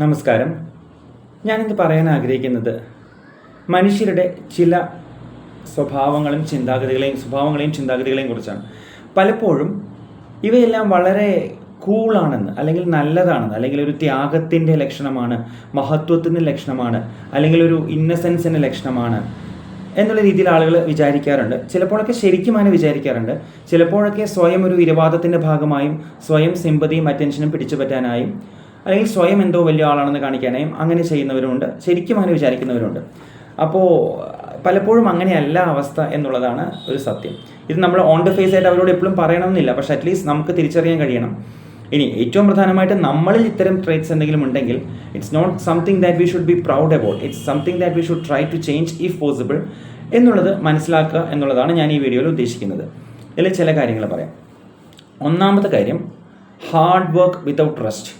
നമസ്കാരം. ഞാനിന്ന് പറയാൻ ആഗ്രഹിക്കുന്നത് മനുഷ്യരുടെ ചില സ്വഭാവങ്ങളും ചിന്താഗതികളെയും സ്വഭാവങ്ങളെയും ചിന്താഗതികളെയും കുറിച്ചാണ്. പലപ്പോഴും ഇവയെല്ലാം വളരെ കൂളാണെന്ന് അല്ലെങ്കിൽ നല്ലതാണെന്ന് അല്ലെങ്കിൽ ഒരു ത്യാഗത്തിന്റെ ലക്ഷണമാണ് മഹത്വത്തിന്റെ ലക്ഷണമാണ് അല്ലെങ്കിൽ ഒരു ഇന്നസെൻസിന്റെ ലക്ഷണമാണ് എന്നുള്ള രീതിയിൽ ആളുകൾ വിചാരിക്കാറുണ്ട്. ചിലപ്പോഴൊക്കെ ശരിക്കും അങ്ങനെ വിചാരിക്കാറുണ്ട്. ചിലപ്പോഴൊക്കെ സ്വയം ഒരു വിരവാദത്തിന്റെ ഭാഗമായും സ്വയം സിമ്പതിയും അറ്റൻഷനും പിടിച്ചു പറ്റാനായും അല്ലെങ്കിൽ സ്വയം എന്തോ വലിയ ആളാണെന്ന് കാണിക്കാനായും അങ്ങനെ ചെയ്യുന്നവരുമുണ്ട് ശരിക്കും അങ്ങനെ വിചാരിക്കുന്നവരുണ്ട് അപ്പോൾ പലപ്പോഴും അങ്ങനെയല്ല അവസ്ഥ എന്നുള്ളതാണ് ഒരു സത്യം. ഇത് നമ്മൾ ഓൺ ദ ഫേസ് ആയിട്ട് അവരോട് എപ്പോഴും പറയണമെന്നില്ല പക്ഷേ അറ്റ്ലീസ്റ്റ് നമുക്ക് തിരിച്ചറിയാൻ കഴിയണം. ഇനി ഏറ്റവും പ്രധാനമായിട്ട് നമ്മളിൽ ഇത്തരം ട്രേറ്റ്സ് എന്തെങ്കിലും ഉണ്ടെങ്കിൽ it's not something that we should be proud about it's something that we should try to change if possible എന്നുള്ളത് മനസ്സിലാക്കുക എന്നുള്ളതാണ് ഞാൻ ഈ വീഡിയോയിൽ ഉദ്ദേശിക്കുന്നത്. ഇതിൽ ചില കാര്യങ്ങൾ പറയാം. ഒന്നാമത്തെ കാര്യം ഹാർഡ് വർക്ക് വിതൗട്ട് റെസ്റ്റ്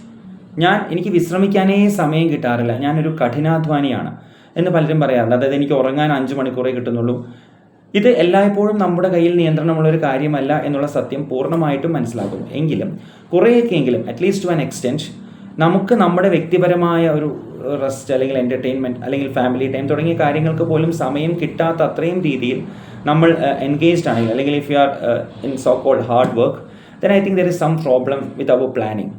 ഞാൻ എനിക്ക് വിശ്രമിക്കാനേ സമയം കിട്ടാറില്ല. ഞാനൊരു കഠിനാധ്വാനിയാണ് എന്ന് പലരും പറയാറുണ്ട്. അതായത് എനിക്ക് ഉറങ്ങാൻ അഞ്ച് മണിക്കൂറേ കിട്ടുന്നുള്ളൂ. ഇത് എല്ലായ്പ്പോഴും നമ്മുടെ കയ്യിൽ നിയന്ത്രണമുള്ള ഒരു കാര്യമല്ല എന്നുള്ള സത്യം പൂർണമായിട്ടും മനസ്സിലാക്കുന്നു എങ്കിലും കുറേയൊക്കെയെങ്കിലും at least to an extent നമുക്ക് നമ്മുടെ വ്യക്തിപരമായ ഒരു റെസ്റ്റ് അല്ലെങ്കിൽ എന്റർടൈൻമെന്റ് അല്ലെങ്കിൽ ഫാമിലി ടൈം തുടങ്ങിയ കാര്യങ്ങൾക്ക് പോലും സമയം കിട്ടാത്ത അത്രയും രീതിയിൽ നമ്മൾ എൻഗേജ്ഡ് ആണെങ്കിൽ അല്ലെങ്കിൽ if you are in so called hard work then I think there is some problem with our planning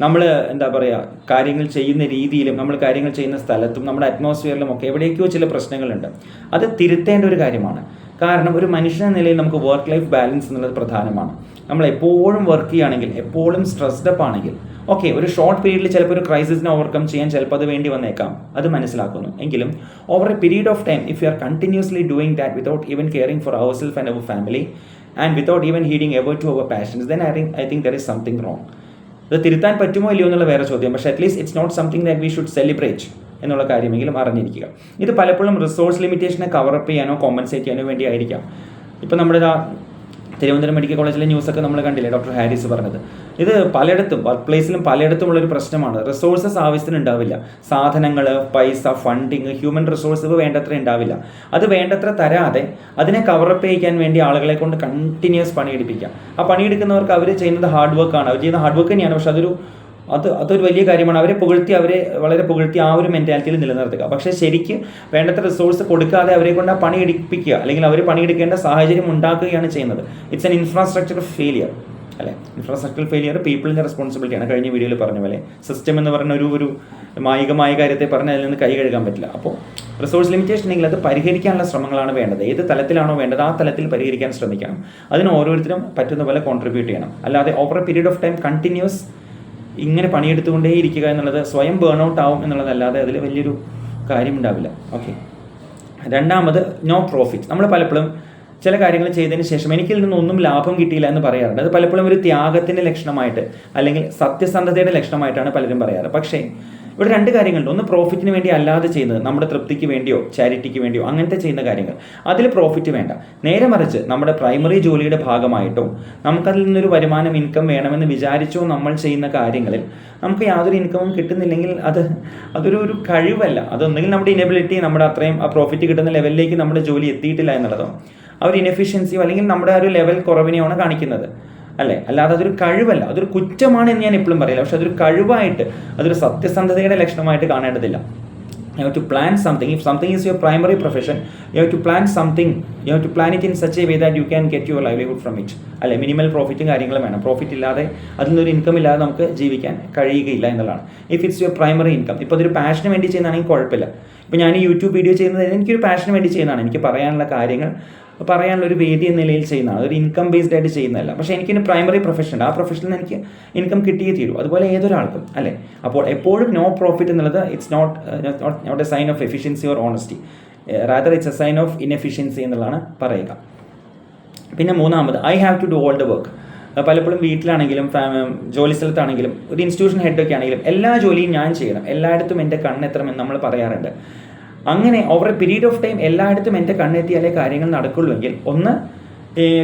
നമ്മൾ എന്താ പറയുക കാര്യങ്ങൾ ചെയ്യുന്ന രീതിയിലും നമ്മൾ കാര്യങ്ങൾ ചെയ്യുന്ന സ്ഥലത്തും നമ്മുടെ അറ്റ്മോസ്ഫിയറിലും ഒക്കെ എവിടേക്കോ ചില പ്രശ്നങ്ങളുണ്ട്. അത് തിരുത്തേണ്ട ഒരു കാര്യമാണ്. കാരണം ഒരു മനുഷ്യൻ നിലയിൽ നമുക്ക് വർക്ക് ലൈഫ് ബാലൻസ് എന്നുള്ളത് പ്രധാനമാണ്. നമ്മൾ എപ്പോഴും വർക്ക് ചെയ്യുകയാണെങ്കിൽ എപ്പോഴും സ്ട്രെസ്ഡ് അപ്പ് ആണെങ്കിൽ ഓക്കെ ഒരു ഷോർട്ട് പീരീഡിൽ ചിലപ്പോൾ ഒരു ക്രൈസിസിനെ ഓവർകം ചെയ്യാൻ ചിലപ്പോൾ അത് വേണ്ടി വന്നേക്കാം. അത് മനസ്സിലാക്കുന്നു. എങ്കിലും over a period of time if you are continuously doing that without even caring for our self and our family and without even heeding ever to our passions then I think I think there is something wrong ഇത് തിരുത്താൻ പറ്റുമോ ഇല്ലയോ എന്നുള്ള വേറെ ചോദ്യം. പക്ഷേ at least it's not something that we should celebrate എന്നുള്ള കാര്യമെങ്കിലും അറിഞ്ഞിരിക്കുക. ഇത് പലപ്പോഴും റിസോഴ്സ് ലിമിറ്റേഷനെ കവറപ്പ് ചെയ്യാനോ കോമ്പൻസേറ്റ് ചെയ്യാനോ വേണ്ടി ആയിരിക്കാം ഇപ്പം നമ്മുടെ തിരുവനന്തപുരം മെഡിക്കൽ കോളേജിലെ ന്യൂസൊക്കെ നമ്മൾ കണ്ടില്ലേ ഡോക്ടർ ഹാരിസ് പറഞ്ഞത്. ഇത് പലയിടത്തും വർക്ക് പ്ലേസിലും പലയിടത്തും ഉള്ളൊരു പ്രശ്നമാണ്. റിസോഴ്സസ് ആവശ്യത്തിന് ഉണ്ടാവില്ല സാധനങ്ങൾ പൈസ ഫണ്ടിങ് ഹ്യൂമൻ റിസോഴ്സ് ഇവ വേണ്ടത്ര ഉണ്ടാവില്ല. അത് വേണ്ടത്ര തരാതെ അതിനെ കവറപ്പ് ചെയ്യിക്കാൻ വേണ്ടി ആളുകളെ കൊണ്ട് കണ്ടിന്യൂസ് പണിയെടുപ്പിക്കാം ആ പണിയെടുക്കുന്നവർക്ക് അവർ ചെയ്യുന്നത് ഹാർഡ് വർക്കാണ് അവർ ചെയ്യുന്ന ഹാർഡ് വർക്ക് തന്നെയാണ്. പക്ഷെ അതൊരു അത് അതൊരു വലിയ കാര്യമാണ്. അവരെ പുകഴ്ത്തി അവരെ വളരെ പുകഴ്ത്തി ആ ഒരു മെന്റാലിറ്റിയിൽ നിലനിർത്തുക. പക്ഷേ ശരിക്ക് വേണ്ടത്ര റിസോഴ്സ് കൊടുക്കാതെ അവരെ കൊണ്ട് ആ പണി എടുപ്പിക്കുക അല്ലെങ്കിൽ അവർ പണിയെടുക്കേണ്ട സാഹചര്യം ഉണ്ടാക്കുകയാണ് ചെയ്യുന്നത്. ഇറ്റ്സ് എൻ ഇൻഫ്രാസ്ട്രക്ചർ ഫെയിലിയർ അല്ലെ? ഇൻഫ്രാസ്ട്രക്ചർ ഫെയിലിയർ പീപ്പിളിന്റെ റെസ്പോൺസിബിലിറ്റിയാണ് കഴിഞ്ഞ വീഡിയോയിൽ പറഞ്ഞ പോലെ സിസ്റ്റം എന്ന് പറഞ്ഞ ഒരു ഒരു മായികമായ കാര്യത്തെ പറഞ്ഞ് അതിൽ നിന്ന് കൈ കഴുകാൻ പറ്റില്ല. അപ്പോൾ റിസോഴ്സ് ലിമിറ്റേഷൻ ഉണ്ടെങ്കിൽ അത് പരിഹരിക്കാനുള്ള ശ്രമങ്ങളാണ് വേണ്ടത്. ഏത് തലത്തിലാണോ വേണ്ടത് ആ തലത്തിൽ പരിഹരിക്കാൻ ശ്രമിക്കണം. അതിന് ഓരോരുത്തരും പറ്റുന്ന പോലെ കോൺട്രിബ്യൂട്ട് ചെയ്യണം. അല്ലാതെ over a period of time continuous ഇങ്ങനെ പണിയെടുത്തുകൊണ്ടേ ഇരിക്കുക എന്നുള്ളത് സ്വയം ബേൺ ഔട്ട് ആവും എന്നുള്ളതല്ലാതെ അതിൽ വലിയൊരു കാര്യം ഉണ്ടാവില്ല ഓക്കെ രണ്ടാമത് നോ പ്രോഫിറ്റ് നമ്മൾ പലപ്പോഴും ചില കാര്യങ്ങൾ ചെയ്തതിന് ശേഷം എനിക്കിൽ നിന്നൊന്നും ലാഭം കിട്ടിയില്ല എന്ന് പറയാറുണ്ട്. അത് പലപ്പോഴും ഒരു ത്യാഗത്തിന്റെ ലക്ഷണമായിട്ട് അല്ലെങ്കിൽ സത്യസന്ധതയുടെ ലക്ഷണമായിട്ടാണ് പലരും പറയാറ്. പക്ഷേ ഇവിടെ രണ്ട് കാര്യങ്ങളുണ്ട്. ഒന്ന് പ്രോഫിറ്റിന് വേണ്ടി അല്ലാതെ ചെയ്യുന്നത് നമ്മുടെ തൃപ്തിക്ക് വേണ്ടിയോ ചാരിറ്റിക്ക് വേണ്ടിയോ അങ്ങനത്തെ ചെയ്യുന്ന കാര്യങ്ങൾ. അതിൽ പ്രോഫിറ്റ് വേണ്ട. നേരെ മറിച്ച് നമ്മുടെ പ്രൈമറി ജോലിയുടെ ഭാഗമായിട്ടോ നമുക്കതിൽ നിന്നൊരു വരുമാനം ഇൻകം വേണമെന്ന് വിചാരിച്ചോ നമ്മൾ ചെയ്യുന്ന കാര്യങ്ങളിൽ നമുക്ക് യാതൊരു ഇൻകമും കിട്ടുന്നില്ലെങ്കിൽ അത് അതൊരു ഒരു കഴിവല്ല. അതൊന്നെങ്കിൽ നമ്മുടെ ഇനബിലിറ്റി നമ്മുടെ അത്രയും ആ പ്രോഫിറ്റ് കിട്ടുന്ന ലെവലിലേക്ക് നമ്മുടെ ജോലി എത്തിയിട്ടില്ല എന്നുള്ളതോ ആ ഒരു ഇനഫിഷ്യൻസിയോ അല്ലെങ്കിൽ നമ്മുടെ ആ ഒരു ലെവൽ കുറവിനെയാണ് കാണിക്കുന്നത്. അല്ലേ? അല്ലാതെ അതൊരു കഴിവല്ല. അതൊരു കുറ്റമാണ് എന്ന് ഞാൻ എപ്പോഴും പറയില്ല. പക്ഷെ അതൊരു കഴിവായിട്ട് അതൊരു സത്യസന്ധതയുടെ ലക്ഷണമായിട്ട് കാണേണ്ടതില്ല. You have to plan something if something is your primary profession you have to plan something you have to plan it in such a way that you can get your livelihood from it അല്ലെ? Minimal പ്രോഫിറ്റും കാര്യങ്ങളും വേണം. Profit ഇല്ലാതെ അതിൽ നിന്നൊരു income ഇല്ലാതെ നമുക്ക് ജീവിക്കാൻ കഴിയുകയില്ല എന്നുള്ളതാണ്. If it's your primary income ഇപ്പോൾ അതൊരു പാഷന് വേണ്ടി ചെയ്യുന്നതാണെങ്കിൽ കുഴപ്പമില്ല. ഇപ്പോൾ ഞാൻ യൂട്യൂബ് വീഡിയോ ചെയ്യുന്നത് എനിക്കൊരു പാഷന് വേണ്ടി ചെയ്യുന്നതാണ്. എനിക്ക് പറയാനുള്ള കാര്യങ്ങൾ പറയാനുള്ള ഒരു വേദി എന്ന നിലയിൽ ചെയ്യുന്നതാണ്. ഒരു ഇൻകം ബേസ്ഡ് ആയിട്ട് ചെയ്യുന്നതല്ല. എനിക്ക് എനിക്കിന് പ്രൈമറി പ്രൊഫഷൻ ഉണ്ട്. ആ പ്രൊഫഷനിൽ എനിക്ക് ഇൻകം കിട്ടിയേ തീരൂ. അതുപോലെ ഏതൊരാൾക്കും അല്ലേ? അപ്പോൾ എപ്പോഴും നോ പ്രോഫിറ്റ് എന്നുള്ളത് it's not not not a sign of efficiency or honesty rather it's a sign of inefficiency എന്നുള്ളതാണ് പറയുക. പിന്നെ മൂന്നാമത് I have to do all the work പലപ്പോഴും വീട്ടിലാണെങ്കിലും ജോലി സ്ഥലത്താണെങ്കിലും ഒരു ഇൻസ്റ്റിറ്റ്യൂഷൻ ഹെഡൊക്കെ ആണെങ്കിലും എല്ലാ ജോലിയും ഞാൻ ചെയ്യണം. എല്ലായിടത്തും എന്റെ കണ്ണെത്തണമെന്ന് നമ്മൾ പറയാറുണ്ട്. അങ്ങനെ over a period of time എല്ലായിടത്തും എന്റെ കണ്ണെത്തിയാലേ കാര്യങ്ങൾ നടക്കുള്ളൂ എങ്കിൽ ഒന്ന്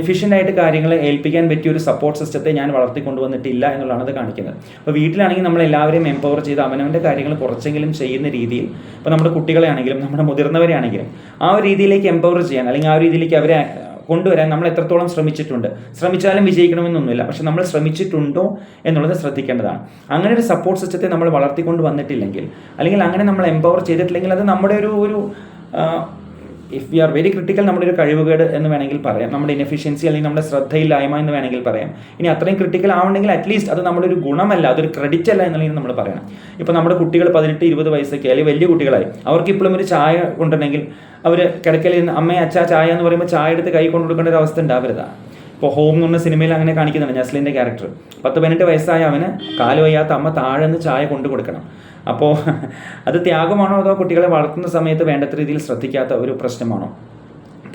എഫിഷ്യന്റായിട്ട് കാര്യങ്ങൾ ഏൽപ്പിക്കാൻ പറ്റിയ ഒരു സപ്പോർട്ട് സിസ്റ്റത്തെ ഞാൻ വളർത്തിക്കൊണ്ടുവന്നിട്ടില്ല എന്നുള്ളതാണ് അത് കാണിക്കുന്നത്. അപ്പോൾ വീട്ടിലാണെങ്കിൽ നമ്മൾ എല്ലാവരെയും എംപവർ ചെയ്ത് അവനവന്റെ കാര്യങ്ങൾ കുറച്ചെങ്കിലും ചെയ്യുന്ന രീതിയിൽ ഇപ്പോൾ നമ്മുടെ കുട്ടികളെ ആണെങ്കിലും നമ്മുടെ മുതിർന്നവരെ ആണെങ്കിലും ആ ഒരു രീതിയിലേക്ക് എംപവർ ചെയ്യാൻ അല്ലെങ്കിൽ ആ ഒരു രീതിയിലേക്ക് അവരെ കൊണ്ടുവരാൻ നമ്മൾ എത്രത്തോളം ശ്രമിച്ചിട്ടുണ്ട്. ശ്രമിച്ചാലും വിജയിക്കണമെന്നൊന്നുമില്ല. പക്ഷെ നമ്മൾ ശ്രമിച്ചിട്ടുണ്ടോ എന്നുള്ളത് ശ്രദ്ധിക്കേണ്ടതാണ്. അങ്ങനെ ഒരു സപ്പോർട്ട് സിസ്റ്റത്തെ നമ്മൾ വളർത്തിക്കൊണ്ട് വന്നിട്ടില്ലെങ്കിൽ അല്ലെങ്കിൽ അങ്ങനെ നമ്മൾ എംപവർ ചെയ്തിട്ടില്ലെങ്കിൽ അത് നമ്മുടെ ഒരു ഒരു if we are very critical നമ്മുടെ ഒരു കഴിവുകേട് എന്ന് വേണമെങ്കിൽ പറയാം. നമ്മുടെ ഇനഫിഷ്യൻസി അല്ലെങ്കിൽ നമ്മുടെ ശ്രദ്ധയില്ലായ്മ എന്ന് വേണമെങ്കിൽ പറയാം. ഇനി അത്രയും ക്രിട്ടിക്കൽ ആവണമെങ്കിൽ അറ്റ്ലീസ്റ്റ് അത് നമ്മുടെ ഒരു ഗുണമല്ല അതൊരു ക്രെഡിറ്റ് അല്ല എന്നുള്ളത് നമ്മൾ പറയണം. ഇപ്പോൾ നമ്മുടെ കുട്ടികൾ പതിനെട്ട് ഇരുപത് വയസ്സൊക്കെ അല്ലെങ്കിൽ വലിയ കുട്ടികളായി അവർക്ക് ഇപ്പോഴും ഒരു ചായ കൊണ്ടുണ്ടെങ്കിൽ അവർ കിടക്കലിൽ നിന്ന് അമ്മയെ അച്ഛ ചായ എന്ന് പറയുമ്പോൾ ചായ എടുത്ത് കൈ കൊണ്ടു കൊടുക്കേണ്ട ഒരു അവസ്ഥ ഉണ്ടാവരുത്. ഇപ്പോൾ ഹോം എന്ന് പറഞ്ഞ സിനിമയിൽ അങ്ങനെ കാണിക്കുന്നുണ്ട് നസ്ലിന്റെ ക്യാരക്ടർ പത്ത് പതിനെട്ട് വയസ്സായ അവന് കാൽ വയ്യാത്ത അമ്മ താഴെ നിന്ന് ചായ കൊണ്ടു കൊടുക്കണം. അപ്പോൾ അത് ത്യാഗമാണോ അതോ കുട്ടികളെ വളർത്തുന്ന സമയത്ത് വേണ്ടത്ര രീതിയിൽ ശ്രദ്ധിക്കാത്ത ഒരു പ്രശ്നമാണോ?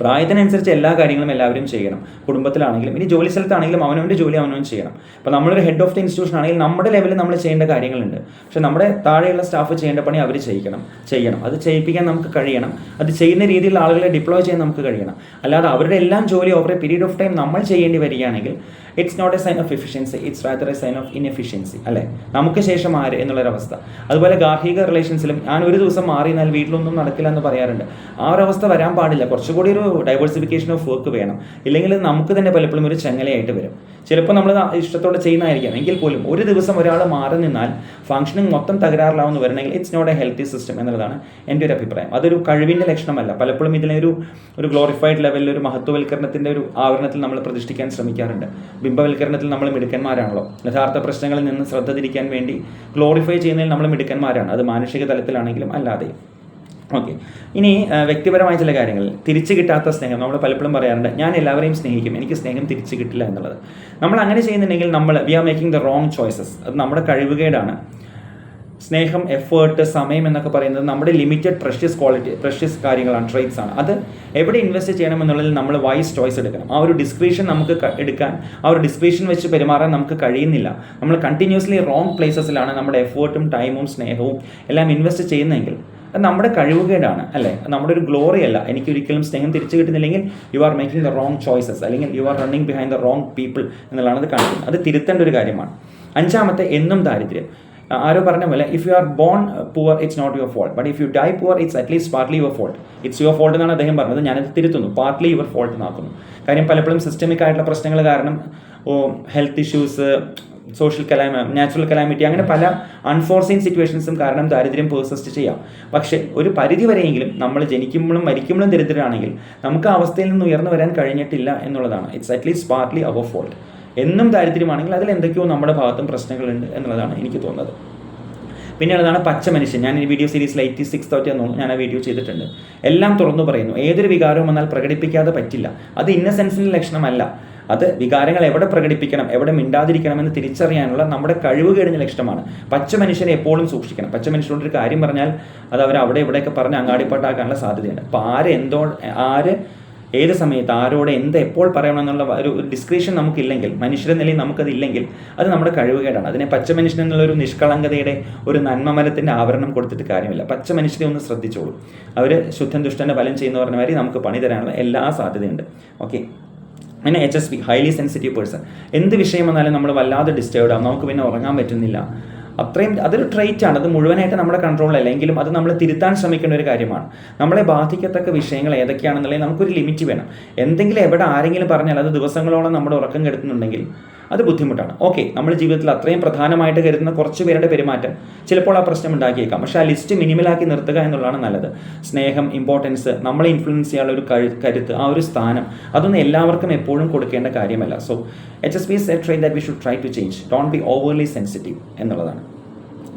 പ്രായത്തിനനുസരിച്ച് എല്ലാ കാര്യങ്ങളും എല്ലാവരും ചെയ്യണം. കുടുംബത്തിലാണെങ്കിലും ഇനി ജോലി സ്ഥലത്താണെങ്കിലും അവനവന്റെ ജോലി അവനവൻ ചെയ്യണം. അപ്പോൾ നമ്മളൊരു ഹെഡ് ഓഫ് ദി ഇൻസ്റ്റിറ്റ്യൂഷൻ ആണെങ്കിൽ നമ്മുടെ ലെവലിൽ നമ്മൾ ചെയ്യേണ്ട കാര്യങ്ങളുണ്ട്. പക്ഷേ നമ്മുടെ താഴെയുള്ള സ്റ്റാഫ് ചെയ്യേണ്ട പണി അവർ ചെയ്യിക്കണം ചെയ്യണം. അത് ചെയ്യിപ്പിക്കാൻ നമുക്ക് കഴിയണം. അത് ചെയ്യുന്ന രീതിയിൽ ആളുകളെ ഡിപ്ലോയ് ചെയ്യാൻ നമുക്ക് കഴിയണം. അല്ലാതെ അവരുടെ എല്ലാം ജോലി over a period of time നമ്മൾ ചെയ്യേണ്ടി വരികയാണെങ്കിൽ it's not a sign of efficiency it's rather a sign of inefficiency അല്ലേ? നമുക്ക് ശേഷം ആര് എന്നുള്ളൊരവസ്ഥ. അതുപോലെ ഗാർഹിക റിലേഷൻസിലും ഞാൻ ഒരു ദിവസം മാറി എന്നാൽ വീട്ടിലൊന്നും നടക്കില്ല എന്ന് പറയാറുണ്ട്. ആ ഒരു അവസ്ഥ വരാൻ പാടില്ല. കുറച്ചുകൂടി ഒരു ഡൈവേഴ്സിഫിക്കേഷൻ ഓഫ് വർക്ക് വേണം. ഇല്ലെങ്കിൽ നമുക്ക് തന്നെ പലപ്പോഴും ഒരു ചങ്ങലയായിട്ട് വരും. ചിലപ്പോൾ നമ്മൾ ഇഷ്ടത്തോടെ ചെയ്യുന്നതായിരിക്കാം. എങ്കിൽ പോലും ഒരു ദിവസം ഒരാൾ മാറി നിന്നാൽ ഫംഗ്ഷനിങ് മൊത്തം തകരാറിലാവുന്ന വരണമെങ്കിൽ it's not a healthy system എന്നുള്ളതാണ് എന്റെ ഒരു അഭിപ്രായം. അതൊരു കഴിവിന്റെ ലക്ഷണമല്ല. പലപ്പോഴും ഇതിനെ ഒരു ഒരു ഗ്ലോറിഫൈഡ് ലെവലിൽ ഒരു മഹത്വവൽക്കരണത്തിന്റെ ഒരു ആവരണത്തിൽ നമ്മൾ പ്രതിഷ്ഠിക്കാൻ ശ്രമിക്കാറുണ്ട്. ബിംബവൽക്കരണത്തിൽ നമ്മൾ മിടുക്കന്മാരാണല്ലോ. യഥാർത്ഥ പ്രശ്നങ്ങളിൽ നിന്ന് ശ്രദ്ധ തിരിക്കാൻ വേണ്ടി ഗ്ലോറിഫൈ ചെയ്യുന്നതിൽ നമ്മൾ മിടുക്കന്മാരാണ്. അത് മാനുഷിക തലത്തിലാണെങ്കിലും അല്ലാതെ. ഓക്കെ ഇനി വ്യക്തിപരമായ ചില കാര്യങ്ങൾ. തിരിച്ചു കിട്ടാത്ത സ്നേഹം. നമ്മൾ പലപ്പോഴും പറയാറുണ്ട് ഞാൻ എല്ലാവരെയും സ്നേഹിക്കും. എനിക്ക് സ്നേഹം തിരിച്ചു കിട്ടില്ല എന്നുള്ളത്. നമ്മൾ അങ്ങനെ ചെയ്യുന്നുണ്ടെങ്കിൽ നമ്മൾ we are making the wrong choices അത് നമ്മുടെ കഴിവുകേടാണ്. സ്നേഹം എഫേർട്ട് സമയം എന്നൊക്കെ പറയുന്നത് നമ്മുടെ ലിമിറ്റഡ് പ്രഷ്യസ് ക്വാളിറ്റി പ്രഷ്യസ് കാര്യങ്ങളാണ് ട്രേറ്റ്സ് ആണ്. അത് എവിടെ ഇൻവെസ്റ്റ് ചെയ്യണം എന്നുള്ളതിൽ നമ്മൾ വൈസ് ചോയ്സ് എടുക്കണം. ആ ഒരു ഡിസ്ക്രിപ്ഷൻ നമുക്ക് എടുക്കാൻ ആ ഒരു ഡിസ്ക്രിപ്ഷൻ വെച്ച് പെരുമാറാൻ നമുക്ക് കഴിയുന്നില്ല. നമ്മൾ കണ്ടിന്യൂസ്ലി റോങ് പ്ലേസസിലാണ് നമ്മുടെ എഫേർട്ടും ടൈമും സ്നേഹവും എല്ലാം ഇൻവെസ്റ്റ് ചെയ്യുന്നതെങ്കിൽ അത് നമ്മുടെ കഴിവുകേടാണ് അല്ലേ? നമ്മുടെ ഒരു ഗ്ലോറി അല്ല. എനിക്ക് ഒരിക്കലും സ്നേഹം തിരിച്ചു കിട്ടുന്നില്ലെങ്കിൽ you are making the wrong choices അല്ലെങ്കിൽ you are running behind the wrong people എന്നുള്ളതാണ് അത് കാണിക്കുന്നത്. അത് തിരുത്തേണ്ട ഒരു കാര്യമാണ്. അഞ്ചാമത്തെ എന്നും ദാരിദ്ര്യം. ആരോ പറഞ്ഞ പോലെ if you are born poor it's not your fault but if you die poor it's at least partly your fault it's your fault എന്നാണ് അദ്ദേഹം പറഞ്ഞത്. ഞാനത് തിരുത്തുന്നു. പാർട്ട്ലി യുവർ ഫോൾട്ട് എന്നാക്കുന്നു. കാര്യം പലപ്പോഴും സിസ്റ്റമിക് ആയിട്ടുള്ള പ്രശ്നങ്ങൾ കാരണം ഹെൽത്ത് ഇഷ്യൂസ് സോഷ്യൽ കലാമ നാച്ചുറൽ കലാമിറ്റി അങ്ങനെ പല അൺഫോർസീൻ സിറ്റുവേഷൻസും കാരണം ദാരിദ്ര്യം പേഴ്സിസ്റ്റ് ചെയ്യാം. പക്ഷേ ഒരു പരിധി വരെയെങ്കിലും നമ്മൾ ജനിക്കുമ്പോഴും മരിക്കുമ്പോഴും ദരിദ്രരാണെങ്കിൽ നമുക്ക് ആ അവസ്ഥയിൽ നിന്ന് ഉയർന്നു വരാൻ കഴിഞ്ഞിട്ടില്ല എന്നുള്ളതാണ്. It's at least partly our fault എന്നും ദാരിദ്ര്യമാണെങ്കിൽ അതിൽ എന്തൊക്കെയോ നമ്മുടെ ഭാഗത്തും പ്രശ്നങ്ങളുണ്ട് എന്നുള്ളതാണ് എനിക്ക് തോന്നുന്നത്. പിന്നെ ഉള്ളതാണ് പച്ച മനുഷ്യൻ. ഞാൻ ഈ വീഡിയോ സീരീസിൽ എയ്റ്റി സിക്സ് തേർട്ടി എന്ന് ഞാൻ ആ വീഡിയോ ചെയ്തിട്ടുണ്ട്. എല്ലാം തുറന്നു പറയുന്നു. ഏതൊരു വികാരവും വന്നാൽ പ്രകടിപ്പിക്കാതെ പറ്റില്ല. അത് ഇന്നസെൻസിന്റെ ലക്ഷണമല്ല. അത് വികാരങ്ങൾ എവിടെ പ്രകടിപ്പിക്കണം എവിടെ മിണ്ടാതിരിക്കണം എന്ന് തിരിച്ചറിയാനുള്ള നമ്മുടെ കഴിവ് കഴിഞ്ഞ ലക്ഷണമാണ് പച്ച മനുഷ്യനെ എപ്പോഴും സൂക്ഷിക്കണം. പച്ച മനുഷ്യനോട് ഒരു കാര്യം പറഞ്ഞാൽ അത് അവർ അവിടെ ഇവിടെയൊക്കെ പറഞ്ഞ് അങ്ങാടിപ്പാട്ടാക്കാനുള്ള സാധ്യതയുണ്ട്. അപ്പോൾ ആര് എന്തോ ആര് ഏത് സമയത്ത് ആരോട് എന്ത് എപ്പോൾ പറയണം എന്നുള്ള ഒരു ഡിസ്ക്രിപ്ഷൻ നമുക്കില്ലെങ്കിൽ മനുഷ്യരെ നിലയിൽ നമുക്കതില്ലെങ്കിൽ അത് നമ്മുടെ കഴിവുകേടാണ് അതിനെ പച്ച മനുഷ്യൻ എന്നുള്ള ഒരു നിഷ്കളങ്കതയുടെ ഒരു നന്മമരത്തിന്റെ ആവരണം കൊടുത്തിട്ട് കാര്യമില്ല. പച്ച മനുഷ്യരെ ഒന്ന് ശ്രദ്ധിച്ചോളൂ. അവർ ശുദ്ധൻ ദുഷ്ടന്റെ ഫലം ചെയ്യുന്ന പറഞ്ഞ മാതിരി നമുക്ക് പണി തരാനുള്ള എല്ലാ സാധ്യതയുണ്ട്. ഓക്കെ? പിന്നെ H S P highly sensitive person എന്ത് വിഷയം വന്നാലും നമ്മൾ വല്ലാതെ ഡിസ്റ്റേബ് ആവും. നമുക്ക് പിന്നെ ഉറങ്ങാൻ പറ്റുന്നില്ല. അത്രയും അതൊരു ട്രൈറ്റ് ആണ്. അത് മുഴുവനായിട്ട് നമ്മുടെ കൺട്രോളിലല്ല എങ്കിലും അത് നമ്മൾ തിരുത്താൻ ശ്രമിക്കേണ്ട ഒരു കാര്യമാണ്. നമ്മളെ ബാധിക്കത്തക്ക വിഷയങ്ങൾ ഏതൊക്കെയാണെന്നുള്ളത് നമുക്കൊരു ലിമിറ്റ് വേണം. എന്തെങ്കിലും എവിടെ ആരെങ്കിലും പറഞ്ഞാൽ അത് ദിവസങ്ങളോളം നമ്മുടെ ഉറക്കം കെടുത്തുന്നുണ്ടെങ്കിൽ അത് ബുദ്ധിമുട്ടാണ്. ഓക്കെ നമ്മുടെ ജീവിതത്തിൽ അത്രയും പ്രധാനമായിട്ട് കരുതുന്ന കുറച്ച് പേരുടെ പെരുമാറ്റം ചിലപ്പോൾ ആ പ്രശ്നം ഉണ്ടാക്കിയേക്കാം. പക്ഷേ ആ ലിസ്റ്റ് മിനിമലാക്കി നിർത്തുക എന്നുള്ളതാണ് നല്ലത്. സ്നേഹം ഇമ്പോർട്ടൻസ് നമ്മളെ ഇൻഫ്ലുവൻസ് ചെയ്യാനുള്ള ഒരു കരുത്ത് ആ ഒരു സ്ഥാനം അതൊന്നും എല്ലാവർക്കും എപ്പോഴും കൊടുക്കേണ്ട കാര്യമല്ല. So H S B set try that we should try to change don't be overly sensitive എന്നുള്ളതാണ്.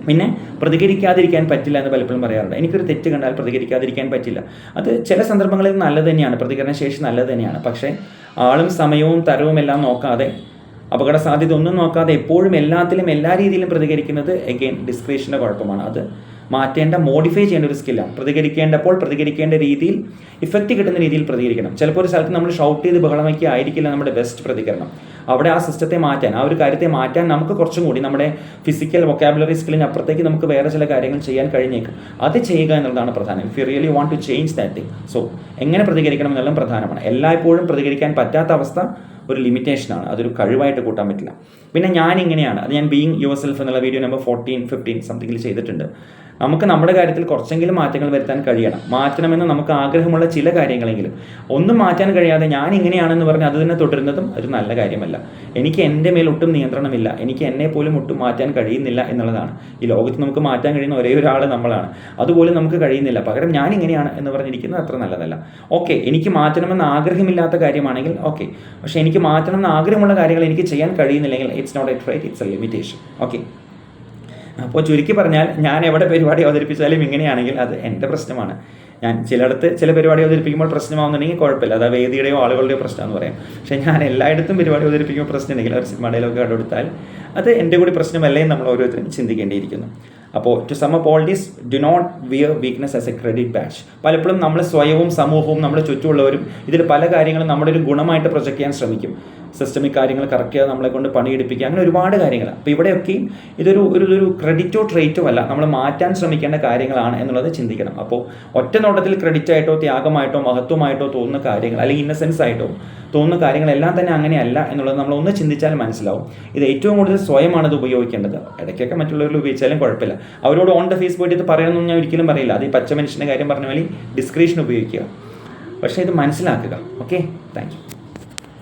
പിന്നെ പ്രതികരിക്കാതിരിക്കാൻ പറ്റില്ല എന്ന് പലപ്പോഴും പറയാറുണ്ട്. എനിക്കൊരു തെറ്റ് കണ്ടാൽ പ്രതികരിക്കാതിരിക്കാൻ പറ്റില്ല. അത് ചില സന്ദർഭങ്ങളിൽ നല്ലത് തന്നെയാണ്. പ്രതികരണ ശേഷി നല്ലത് തന്നെയാണ്. പക്ഷേ ആളും സമയവും തരവും എല്ലാം നോക്കാതെ അപകട സാധ്യത ഒന്നും നോക്കാതെ എപ്പോഴും എല്ലാത്തിലും എല്ലാ രീതിയിലും പ്രതികരിക്കുന്നത് എഗെയിൻ ഡിസ്ക്രിപ്ഷന്റെ കുഴപ്പമാണ്. അത് മാറ്റേണ്ട മോഡിഫൈ ചെയ്യേണ്ട ഒരു സ്കില്ലാണ് പ്രതികരിക്കേണ്ടപ്പോൾ പ്രതികരിക്കേണ്ട രീതിയിൽ ഇഫക്റ്റ് കിട്ടുന്ന രീതിയിൽ പ്രതികരിക്കണം. ചിലപ്പോൾ ഒരു സ്ഥലത്ത് നമ്മൾ ഷൗട്ട് ചെയ്ത് ബഹളമാക്കി ആയിരിക്കില്ല നമ്മുടെ ബെസ്റ്റ് പ്രതികരണം. അവിടെ ആ സിസ്റ്റത്തെ മാറ്റാൻ ആ ഒരു കാര്യത്തെ മാറ്റാൻ നമുക്ക് കുറച്ചും കൂടി നമ്മുടെ ഫിസിക്കൽ വൊക്കാബുലറി സ്കില്ലിന് അപ്പുറത്തേക്ക് നമുക്ക് വേറെ ചില കാര്യങ്ങൾ ചെയ്യാൻ കഴിഞ്ഞേക്കും. അത് ചെയ്യുക എന്നുള്ളതാണ് പ്രധാനം. If you really want to change that thing so എങ്ങനെ പ്രതികരിക്കണം എന്നുള്ളതും പ്രധാനമാണ്. എല്ലായ്പ്പോഴും പ്രതികരിക്കാൻ പറ്റാത്ത അവസ്ഥ ഒരു ലിമിറ്റേഷനാണ് അതൊരു കഴിവായിട്ട് കൂട്ടാൻ പറ്റില്ല. പിന്നെ ഞാൻ ഇങ്ങനെയാണ് അത് ഞാൻ ബീങ് യുവർ സെൽഫ് എന്നുള്ള വീഡിയോ നമ്പർ ഫോർട്ടീൻ ഫിഫ്റ്റീൻ സംതിങ്ങിൽ ചെയ്തിട്ടുണ്ട്. നമുക്ക് നമ്മുടെ കാര്യത്തിൽ കുറച്ചെങ്കിലും മാറ്റങ്ങൾ വരുത്താൻ കഴിയണം. മാറ്റണമെന്ന് നമുക്ക് ആഗ്രഹമുള്ള ചില കാര്യങ്ങളെങ്കിലും. ഒന്നും മാറ്റാൻ കഴിയാതെ ഞാൻ ഇങ്ങനെയാണെന്ന് പറഞ്ഞ് അത് തന്നെ തുടരുന്നതും ഒരു നല്ല കാര്യമല്ല. എനിക്ക് എന്റെ മേൽ ഒട്ടും നിയന്ത്രണമില്ല. എനിക്ക് എന്നെ പോലും ഒട്ടും മാറ്റാൻ കഴിയുന്നില്ല എന്നുള്ളതാണ്. ഈ ലോകത്ത് നമുക്ക് മാറ്റാൻ കഴിയുന്ന ഒരേ ഒരാൾ നമ്മളാണ്. അതുപോലും നമുക്ക് കഴിയുന്നില്ല. പകരം ഞാൻ ഇങ്ങനെയാണ് എന്ന് പറഞ്ഞിരിക്കുന്നത് അത്ര നല്ലതല്ല. ഓക്കെ എനിക്ക് മാറ്റണമെന്ന് ആഗ്രഹമില്ലാത്ത കാര്യമാണെങ്കിൽ ഓക്കെ. പക്ഷേ എനിക്ക് മാറ്റണമെന്ന് ആഗ്രഹമുള്ള കാര്യങ്ങൾ എനിക്ക് ചെയ്യാൻ കഴിയുന്നില്ലെങ്കിൽ it's not a trait it's a limitation okay അപ്പോൾ ചുരുക്കി പറഞ്ഞാൽ ഞാൻ എവിടെ പരിപാടി അവതരിപ്പിച്ചാലും ഇങ്ങനെയാണെങ്കിൽ അത് എന്റെ പ്രശ്നമാണ്. ഞാൻ ചിലയിടത്ത് ചില പരിപാടി അവതരിപ്പിക്കുമ്പോൾ പ്രശ്നമാവുന്നുണ്ടെങ്കിൽ കുഴപ്പമില്ല. അത് വേദിയുടെയോ ആളുകളുടെയോ പ്രശ്നമെന്ന് പറയാം. പക്ഷേ ഞാൻ എല്ലായിടത്തും പരിപാടി അവതരിപ്പിക്കുമ്പോൾ പ്രശ്നമുണ്ടെങ്കിൽ ഒരു സിനിമ ഡയലോഗ് അത് എന്റെ കൂടി പ്രശ്നമല്ലേ നമ്മൾ ഓരോരുത്തരും ചിന്തിക്കേണ്ടിയിരിക്കുന്നു. അപ്പോൾ to sum up all do not wear weakness as a credit badge പലപ്പോഴും നമ്മൾ സ്വയവും സമൂഹവും നമ്മുടെ ചുറ്റുമുള്ളവരും ഇതിൽ പല കാര്യങ്ങളും നമ്മുടെ ഒരു ഗുണമായിട്ട് പ്രൊജക്റ്റ് ചെയ്യാൻ ശ്രമിക്കും. സിസ്റ്റമിക് കാര്യങ്ങൾ കറക്റ്റ് ചെയ്യാതെ നമ്മളെ കൊണ്ട് പണിയെടുപ്പിക്കുക അങ്ങനെ ഒരുപാട് കാര്യങ്ങൾ. അപ്പോൾ ഇവിടെയൊക്കെയും ഇതൊരു ഒരു ഒരു ക്രെഡിറ്റോ ട്രേറ്റോ അല്ല നമ്മൾ മാറ്റാൻ ശ്രമിക്കേണ്ട കാര്യങ്ങളാണ് എന്നുള്ളത് ചിന്തിക്കണം. അപ്പോൾ ഒറ്റ നോട്ടത്തിൽ ക്രെഡിറ്റ് ആയിട്ടോ ത്യാഗമായിട്ടോ മഹത്വമായിട്ടോ തോന്നുന്ന കാര്യങ്ങൾ അല്ലെങ്കിൽ ഇന്നസെൻസ് ആയിട്ടോ തോന്നുന്ന കാര്യങ്ങളെല്ലാം തന്നെ അങ്ങനെയല്ല എന്നുള്ളത് നമ്മൾ ഒന്ന് ചിന്തിച്ചാൽ മനസ്സിലാവും. ഇത് ഏറ്റവും കൂടുതൽ സ്വയമാണ് ഇത് ഉപയോഗിക്കേണ്ടത്. ഇടയ്ക്കൊക്കെ മറ്റുള്ളവരിൽ ഉപയോഗിച്ചാലും കുഴപ്പമില്ല. അവരോട് ഓൺ ദ ഫേസ് പോയിട്ട് ഇത് പറയണമെന്ന് ഞാൻ ഒരിക്കലും പറയില്ല. അത് ഈ പച്ച മനുഷ്യന്റെ കാര്യം പറഞ്ഞ പോലെ ഡിസ്ക്രിപ്ഷൻ ഉപയോഗിക്കുക. പക്ഷേ ഇത് മനസ്സിലാക്കുക. Okay thank